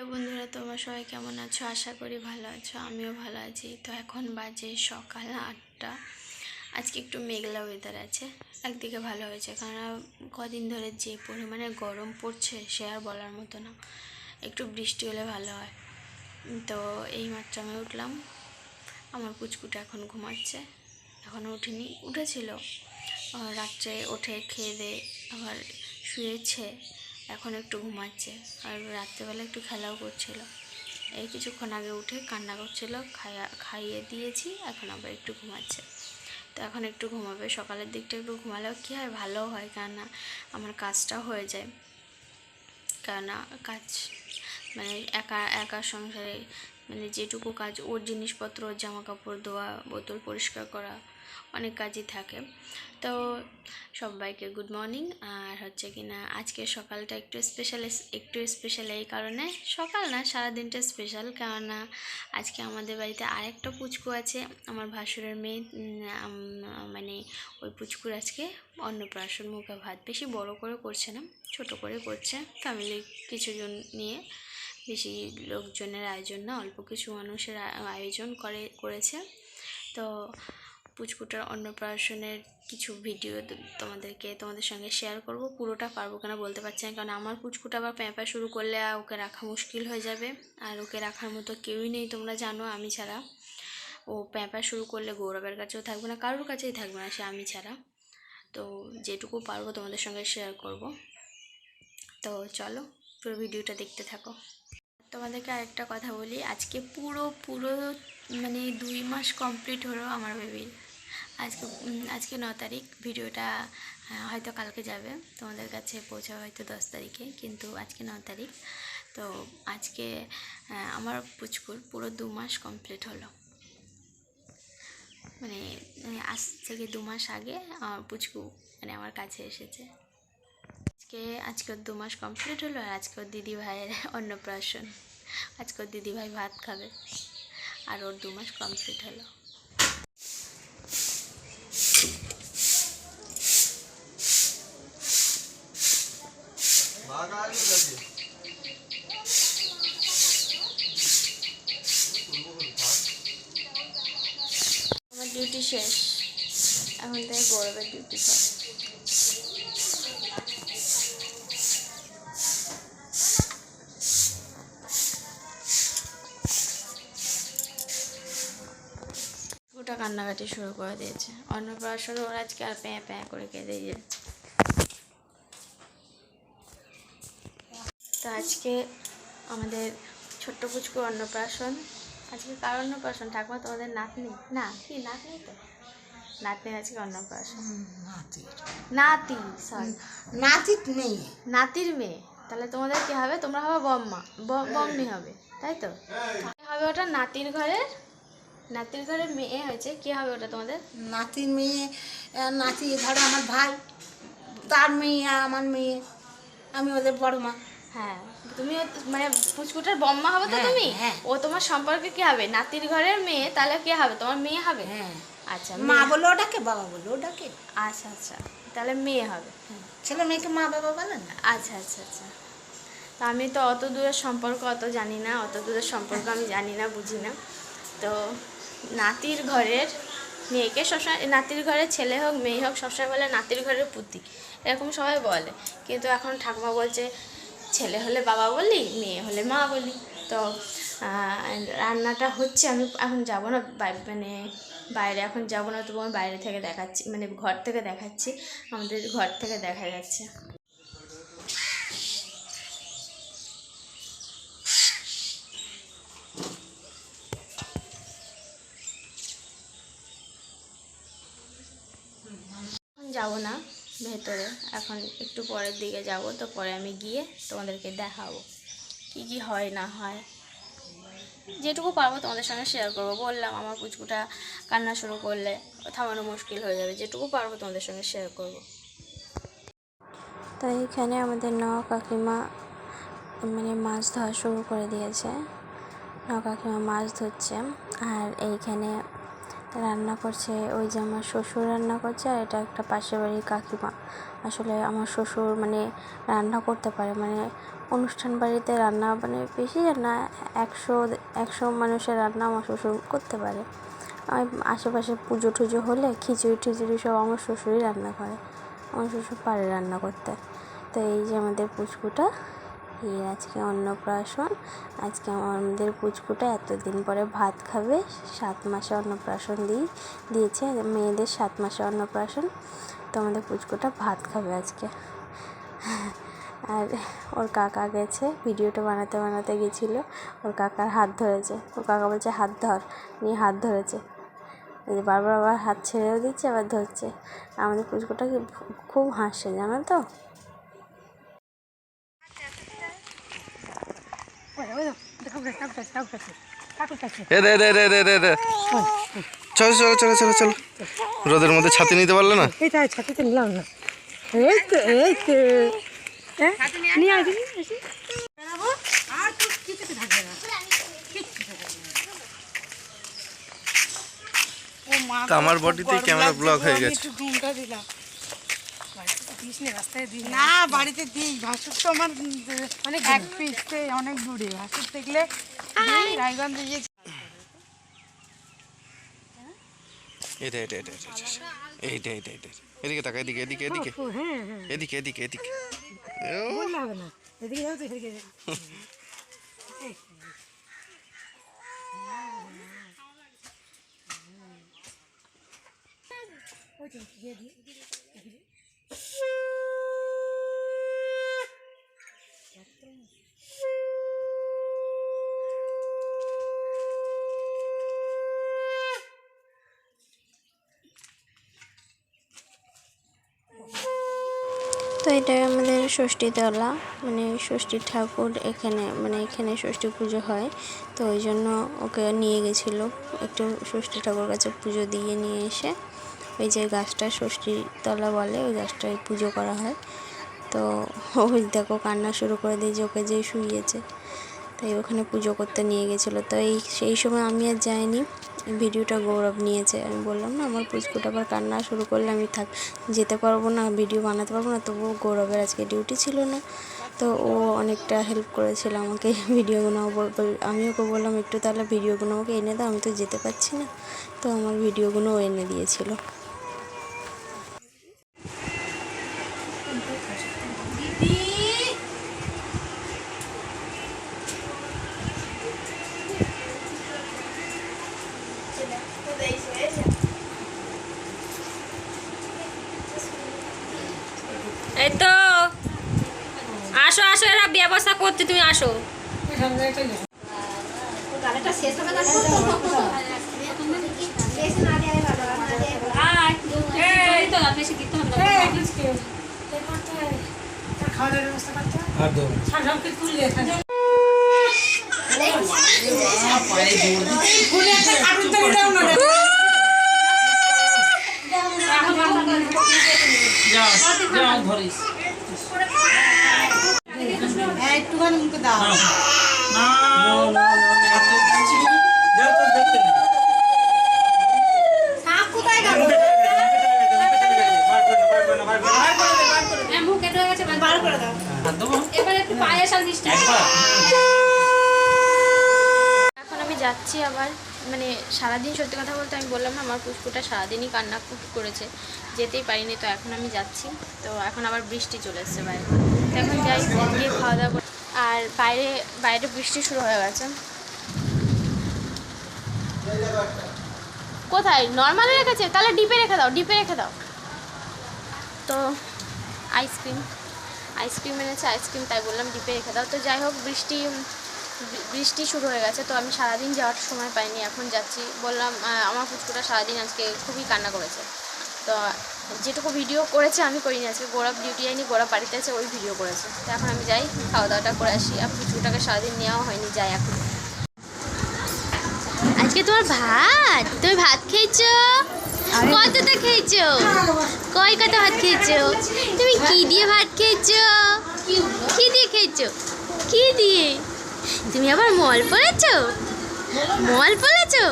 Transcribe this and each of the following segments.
Hello বন্ধুরা, তোমরা সবাই কেমন আছো? আশা করি ভালো আছো, আমিও ভালো আছি। তো এখন বাজে সকাল আটটা। আজকে একটু মেঘলা ওয়েদার আছে, একদিকে ভালো হয়েছে কারণ কদিন ধরে যে পরিমাণে গরম পড়ছে সে আর বলার মতো না। একটু বৃষ্টি হলে ভালো হয়। তো এই মাত্র আমি উঠলাম, আমার পুচকুটা এখন ঘুমাচ্ছে এখনও উঠিনি, উঠেছিল। রাত্রে ওঠে খেয়ে দে আবার শুয়েছে। এখন একটু ঘুমাচ্ছে। আর রাত্রেবেলা একটু খেলাও করছিল। এই কিছুক্ষণ আগে উঠে কান্না করছিল, খাইয়া, খাইয়ে দিয়েছি, এখন আবার একটু ঘুমাচ্ছে। তো এখন একটু ঘুমাবে। সকালের দিকটা একটু ঘুমালেও কী হয়? ভালো হয়, কেননা আমার কাজটাও হয়ে যায়। কেননা কাজ মানে একা একা সংসারে মানে যেটুকু কাজ, ওর জিনিসপত্র জামা কাপড় ধোয়া, বোতল পরিষ্কার করা অনেক কাজই থাকে। তো সবাইকে গুড মর্নিং আর হচ্ছে কি না আজকে সকালটা একটু স্পেশাল একটু স্পেশাল এই কারণে, সকাল না, সারাদিনটা স্পেশাল কেননা, আজকে আমাদের বাড়িতে আরেকটা পুচকু আছে, আমার ভাসুরের মেয়ে। মানে ওই পুচকুর আজকে অন্নপ্রাশন, মুখে ভাত। বেশি বড় করে করছে না, ছোট করে করছে। ফ্যামিলি কিছুজন নিয়ে, বেশি লোকজনের আয়োজন না, অল্প কিছু মানুষের আয়োজন করে, করেছে। তো পুচকুটার অন্নপ্রাশনের কিছু ভিডিও তোমাদেরকে তোমাদের সঙ্গে শেয়ার করব। পুরোটা পারব কিনা বলতে পারছি না, কারণ আমার পুচকুটা আবার প্যাঁপা শুরু করলে ওকে রাখা মুশকিল হয়ে যাবে। আর ওকে রাখার মতো কেউই নেই তোমরা জানো, আমি ছাড়া। ও প্যাঁপা শুরু করলে গৌরবের কাছেও থাকবে না, কারোর কাছেই থাকবে না, সে আমি ছাড়া। তো যেটুকু পারব তোমাদের সঙ্গে শেয়ার করব। তো চলো, পুরো ভিডিওটা দেখতে থাকো। তোমাদেরকে আরেকটা কথা বলি, আজকে পুরো পুরো মানে দুই মাস কমপ্লিট হলো আমার বেবির আজকে আজকে ন তারিখ, ভিডিওটা হয়তো কালকে যাবে। তোমাদের কাছে পৌঁছাবে হয়তো দশ তারিখে, কিন্তু আজকে ন তারিখ। তো আজকে আমার পুচকুর পুরো দু মাস কমপ্লিট হলো। মানে আজ থেকে দু মাস আগে আমার পুচকু মানে আমার কাছে এসেছে। আজকে আজকে দু মাস কমপ্লিট হলো আর আজকে দিদি ভাইয়ের অন্নপ্রাশন। আজকে দিদি ভাই ভাত খাবে। আর ওর দু মাস কমপ্লিট হলো। আমার ডিউটি শেষ। এখন গৌরবের ডিউটি গোটা কান্নাকাটি শুরু করে দিয়েছে। অন্নপ্রাশন ওরা আজকে আর প্যাঁ প্যাঁ করে কেঁদে যাচ্ছে আজকে আমাদের ছোট্ট পুচকু অন্নপ্রাশন। আজকে কার অন্নপ্রাশন? ঠাকুমা তোমাদের নাতনি? না কি নাতনি তো? নাতনির আজকে অন্নপ্রাশন। নাতি নাতি সরি নাতির মেয়ে। নাতির মেয়ে। তাহলে তোমাদের কি হবে? তোমরা হবে বম্মা। বম্মি হবে তাই তো? হবে ওটা? নাতির ঘরের নাতির ঘরের মেয়ে হয়েছে। কি হবে ওটা তোমাদের? নাতির মেয়ে নাতি ধরো আমার ভাই। তার মেয়ে আমার মেয়ে। আমি ওদের বড় মা। হ্যাঁ তুমি মানে পুচকুটার বম্মা হবে তো হ্যাঁ, তুমি? হ্যাঁ। ও তোমার সম্পর্কে কি হবে? নাতির ঘরের মেয়ে তাহলে কি হবে? তোমার মেয়ে হবে? হ্যাঁ। আচ্ছা মা বলে ওটাকে বাবা বলে ওটাকে আচ্ছা আচ্ছা তাহলে মেয়ে হবে। ছেলে মেয়েকে মা বাবা বলে না? আচ্ছা আচ্ছা আচ্ছা। তো আমি তো অত দূরের সম্পর্ক অত জানি না অত দূরের সম্পর্ক আমি জানি না বুঝি না। তো নাতির ঘরের মেয়েকে সবসময় নাতির ঘরের ছেলে হোক মেয়ে হোক সবসময় বলে নাতির ঘরের পুতি। এরকম সবাই বলে। কিন্তু এখন ঠাকুমা বলছে ছেলে হলে বাবা বলি, মেয়ে হলে মা বলি। তো রান্নাটা হচ্ছে, আমি এখন যাব না মানে বাইরে এখন যাব না, তবু আমি বাইরে থেকে দেখাচ্ছি মানে ঘর থেকে দেখাচ্ছি, আমাদের ঘর থেকে দেখা যাচ্ছে। যাব না। ভেতরে। এখন একটু পরের দিকে যাব, তো পরে আমি গিয়ে তোমাদেরকে দেখাবো কি কি হয়, না হয়। যেটুকু পারব তোমাদের সঙ্গে শেয়ার করব। বললাম, আমার পুচকুটা কান্না শুরু করলে থামানো মুশকিল হয়ে যাবে। যেটুকু পারব তোমাদের সঙ্গে শেয়ার করব। তাই এখানে আমাদের ন কাকিমা মানে মাছ ধরা শুরু করে দিয়েছে। ন কাকিমা মাছ ধরছে। আর এইখানে তো রান্না করছে, ওই যে আমার শ্বশুর রান্না করছে আর এটা একটা পাশের বাড়ির কাকিমা। আসলে আমার শ্বশুর মানে রান্না করতে পারে মানে অনুষ্ঠান বাড়িতে রান্না মানে বেশি না, একশো একশো মানুষের রান্না আমার শ্বশুর করতে পারে। আর আশেপাশে পুজো টুজো হলে খিচুড়ি টিচুড়ি সব আমার শ্বশুরই রান্না করে, আমার শ্বশুর পারে রান্না করতে। তো এই যে আমাদের পুচকুটা এই আজকে অন্নপ্রাশন। আজকে আমাদের পুচকুটা এতদিন পরে ভাত খাবে, সাত মাসে অন্নপ্রাশন দিই, দিয়েছে মেয়েদের সাত মাসে অন্নপ্রাশন। তো আমাদের পুচকুটা ভাত খাবে আজকে। আর ওর কাকা গেছে, ভিডিওটা বানাতে বানাতে গেছিল, ওর কাকার হাত ধরেছে। ওর কাকা বলছে, হাত ধর। নিয়ে হাত ধরেছে। বারবার আবার হাত ছেড়েও দিচ্ছে, আবার ধরছে। আমাদের পুচকুটাকে খুব হাসছে জানো তো এ দে দে দে দে দে দে চলো চলো চলো চলো চলো। রোদের মধ্যে ছাতি নিতে পারলে না? ছাতিতে নিলাম এই তো এই তো। নিয়ে আসি আমার বডিতে ক্যামেরা ব্লক হয়ে গেছে। দিলাম। দিস না রাস্তায় দিস না বাড়িতে দিই ভাসুর তো আমার অনেক এক পিসতে অনেক দূরে ভাসুর দেখলে দিই, গিয়ে এটা এটা এটা এটা এটা। এইটা এইটা এইটা এদিকে তাকা এদিকে এদিকে এদিকে হ্যাঁ হ্যাঁ এদিকে এদিকে এদিকে এদিকে যাও তো এদিকে। তো এটা আমাদের ষষ্ঠীতলা মানে ষষ্ঠী ঠাকুর এখানে মানে এখানে ষষ্ঠী পুজো হয়। তো ওই জন্য ওকে নিয়ে গেছিল। একটু ষষ্ঠী ঠাকুর কাছে পুজো দিয়ে নিয়ে এসে ওই যে গাছটা ষষ্ঠীতলা বলে, ওই গাছটায় পুজো করা হয়। তো ওই দেখো কান্না শুরু করে দিয়েছে, ওকে যে শুইয়েছে। তাই ওখানে পুজো করতে নিয়ে গেছিল। তো এই সেই সময় আমি আর যাইনি। ভিডিওটা গৌরব নিয়েছে। আমি বললাম, না, আমার পুচকুটা আবার কান্না শুরু করলে আমি থাক, যেতে পারব না, ভিডিও বানাতে পারব না। তবুও গৌরবের আজকে ডিউটি ছিল না। তো ও অনেকটা হেল্প করেছিল আমাকে ভিডিওগুলো। আমি ওকে বললাম, একটু তাহলে ভিডিওগুলো আমাকে এনে দাও, আমি তো যেতে পারছি না। তো আমার ভিডিওগুলো ও এনে দিয়েছিল এই তো আসো আসো এরা ব্যবস্থা করতে তুমি আসো আয়। এই তো, আর বেশি দিতে হবে না। খাওয়া দাওয়ার ব্যবস্থা করতে হবে করতে তুমি আসো। খুলে একটা কার্টুন থেকে দাও না হ্যাঁ একটুখানি মুখে দাও হ্যাঁ, মুখ কেটে গেছে, বার করে দাও। এবার মিষ্টি। এখন আমি যাচ্ছি আবার মানে সারাদিন সত্যি কথা বলতে আমি বললাম না আমার পুষ্পুটা সারাদিনই কান্না করেছে যেতেই পারিনি তো এখন আমি যাচ্ছি। তো এখন আবার বৃষ্টি চলে এসছে বাইরে। তো এখন যাই গিয়ে খাওয়া দাওয়া। আর বাইরে বাইরে বৃষ্টি শুরু হয়ে গেছে। কোথায়? নর্মালে রেখেছে? তাহলে ডিপে রেখে দাও ডিপে রেখে দাও। তো আইসক্রিম আইসক্রিম এনেছে, আইসক্রিম তাই বললাম ডিপে রেখে দাও। তো যাই হোক, বৃষ্টি বৃষ্টি শুরু হয়ে গেছে, তো আমি সারাদিন যাওয়ার সময় পাইনি, এখন যাচ্ছি। বললাম আমার পুচকুটা সারাদিন আজকে খুবই কান্না করেছে। তো যেটুকু ভিডিও করেছে, আমি করিনি। আজকে গোড়া ডিউটি যাইনি গোড়া বাড়িতে আছে, ওই ভিডিও করেছে। তো এখন আমি যাই খাওয়া দাওয়াটা করে আসি। আর পুচকুটাকে সারাদিন নেওয়া হয়নি, যাই এখন। আজকে তোমার ভাত? তুমি ভাত খেয়েছো? কতটা খেয়েছো? কয় কত ভাত খেয়েছো? তুমি কি দিয়ে ভাত খেয়েছো? কি দিয়ে খেয়েছো? কি দিয়ে? তুমি আবার মল পড়েছো? মল পড়েছো?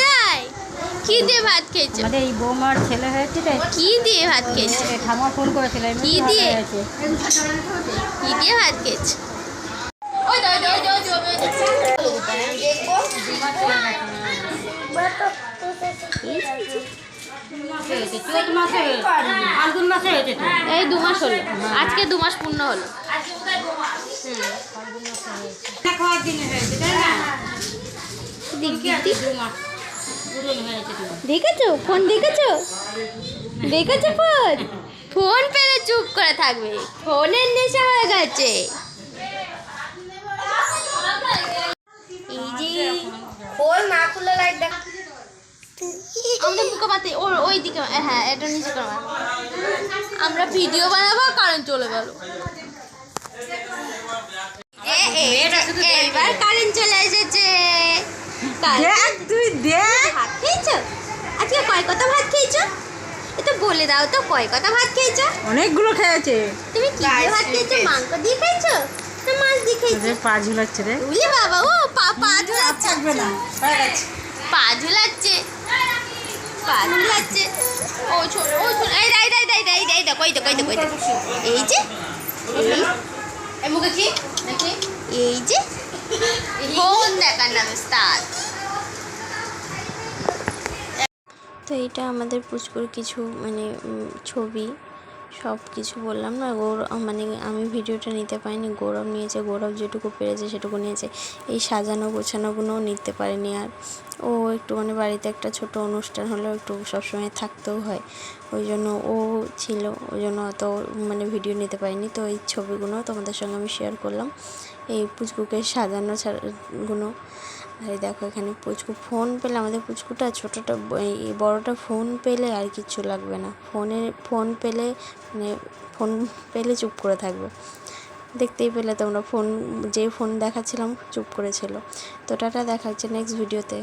তাই? কি দিয়ে ভাত খেয়েছো? আমাদের এই বৌমার ছেলে হয়েছে রে। কি দিয়ে ভাত খেয়েছো? ঠামা ফোন করেছিল কি দিয়ে? কি দিয়ে ভাত খেয়েছো? হয়েছে, চৈত মাসে ফাল্গুন মাসে হয়েছে এই দু মাস হলো। আজকে দু মাস পূর্ণ হলো। খাওয়ার দিনে হয়েছে তাই না? দিক কি আছে দু মাস পুরনো হয়েছে তো। দেখেছ? ফোন দেখেছ? দেখেছ ফোন? ফোন পেলে চুপ করে থাকবে। ফোনের নেশা হয়ে গেছে। এই যে খোল না খুলে লাইট দেখ আমাদের মুখে পাতে ওর ওই দিকে হ্যাঁ এটা নিচে করো। আমরা ভিডিও বানাবো কারেন্ট চলে গেল। এইবার কারেন্ট চলে এসেছে। দেখ তুই দেখ। ভাত খেয়েছো? আজকে কয় কথা ভাত খেয়েছো? এটা বলে দাও তো কয় কথা ভাত খেয়েছো? অনেকগুলো খেয়েছে। তুমি কি দিয়ে ভাত খেয়েছো? মাংস দিয়ে খেয়েছো? না মাছ দিয়ে খেয়েছো? পা ঝুলাচ্ছে রে। বাবা ও পা পা ঝুলাচ্ছে। থাকবে না। পা ঝুলাচ্ছে পা ঝুলাচ্ছে ও ছোট ও ছোট। এই দাই দাই দাই দাই দাই এই যে এই মুখে কি? নাকি এই যে ফোন দেখার নাম স্টার্ট তো এটা আমাদের পুচকুর কিছু মানে ছবি। সব কিছু বললাম না গৌরব মানে আমি ভিডিওটা নিতে পারিনি, গৌরব নিয়েছে, গৌরব যেটুকু পেরেছে সেটুকু নিয়েছে। এই সাজানো গোছানোগুলোও নিতে পারিনি আর। ও একটু মানে বাড়িতে একটা ছোট অনুষ্ঠান হলেও একটু সবসময় থাকতেও হয়। ওই জন্য ও ছিল, ওই জন্য অত মানে ভিডিও নিতে পারিনি। তো এই ছবিগুলো তোমাদের সঙ্গে আমি শেয়ার করলাম। এই পুচকুকে সাজানো ছাড়া- গুলো আর দেখো এখানে পুচকু ফোন পেলে, আমাদের পুচকুটা ছোটোটা এই বড়টা ফোন পেলে আর কিচ্ছু লাগবে না। ফোনে ফোন পেলে মানে ফোন পেলে চুপ করে থাকবে। দেখতেই পেলে তোমরা ফোন যেই ফোন দেখাচ্ছিলাম চুপ করেছিল। তো টাটা, দেখা হচ্ছে নেক্সট ভিডিওতে